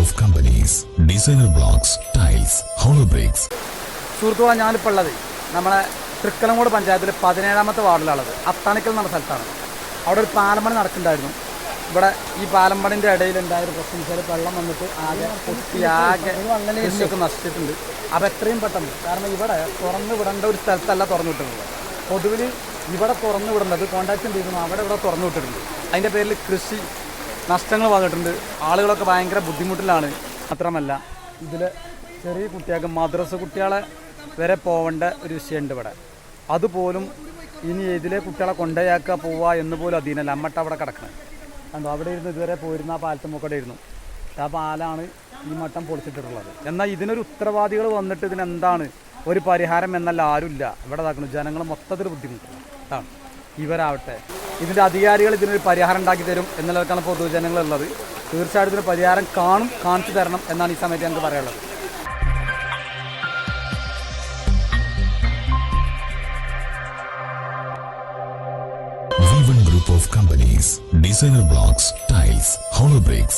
of companies designer blocks tiles hollow bricks സുഹൃത്തുക്കളെ ഞാനിപ്പോൾ ഉള്ളത് നമ്മളെ തൃക്കലങ്ങോട് പഞ്ചായത്തിലെ പതിനേഴാമത്തെ വാർഡിലുള്ളത് അത്താണിക്കൽ എന്ന സ്ഥലത്താണ്. അവിടെ ഒരു പാലം പണി നടക്കുന്നുണ്ടായിരുന്നു. ഇവിടെ ഈ പാലം പണിന്റെ ഇടയിൽ ഉണ്ടായ ഒരു പ്രശ്നം വെച്ചാൽ വെള്ളം വന്നിട്ട് ആകെ പൊട്ടി ആകെ കൃഷിയൊക്കെ നശിച്ചിട്ടുണ്ട്. അപ്പോൾ എത്രയും പെട്ടെന്ന് കാരണം ഇവിടെ തുറന്നു വിടേണ്ട ഒരു സ്ഥലത്തല്ല തുറന്നു വിട്ടിട്ടുള്ളത് പൊതുവിൽ ഇവിടെ തുറന്നു വിടേണ്ടത് കോൺടാക്ട് ചെയ്തിരുന്നു. അവിടെ ഇവിടെ തുറന്നു വിട്ടിട്ടുണ്ട് അതിന്റെ പേരിൽ കൃഷി നഷ്ടങ്ങൾ വന്നിട്ടുണ്ട്. ആളുകളൊക്കെ ഭയങ്കര ബുദ്ധിമുട്ടിലാണ്. മാത്രമല്ല ഇതിൽ ചെറിയ കുട്ടികൾക്ക് മദ്രസ കുട്ടികളെ വരെ പോവേണ്ട ഒരു വിഷയമുണ്ട് ഇവിടെ. അതുപോലും ഇനി ഇതിലെ കുട്ടികളെ കൊണ്ടയാക്കുക പോവുക എന്ന് പോലും അധീനല്ല. അമ്മട്ട അവിടെ കിടക്കണം. കണ്ടോ? അവിടെ ഇരുന്ന് ഇതുവരെ പോയിരുന്ന ആ പാലത്തുമ്മക്കടെ ഇരുന്നു. ആ പാലാണ് ഈ മട്ടം പൊളിച്ചിട്ടുള്ളത് എന്നാൽ ഇതിനൊരു ഉത്തരവാദികൾ വന്നിട്ട് ഇതിനെന്താണ് ഒരു പരിഹാരം എന്നല്ല ആരുമില്ല. ഇവിടെ ഇതാക്കുന്നു ജനങ്ങൾ മൊത്തത്തിൽ ബുദ്ധിമുട്ടാണ് ഇവരാവട്ടെ. ഇതിന്റെ അധികാരികൾ ഇതിനൊരു പരിഹാരം ഉണ്ടാക്കി തരും എന്നുള്ളതാണ് പൊതുജനങ്ങളുള്ളത് തീർച്ചയായിട്ടും ഇതിന് പരിഹാരം കാണും കാണിച്ചു തരണം എന്നാണ് ഈ സമയത്ത് ഞങ്ങൾക്ക് പറയാനുള്ളത്. V1 group of companies, designer blocks, tiles, hollow bricks,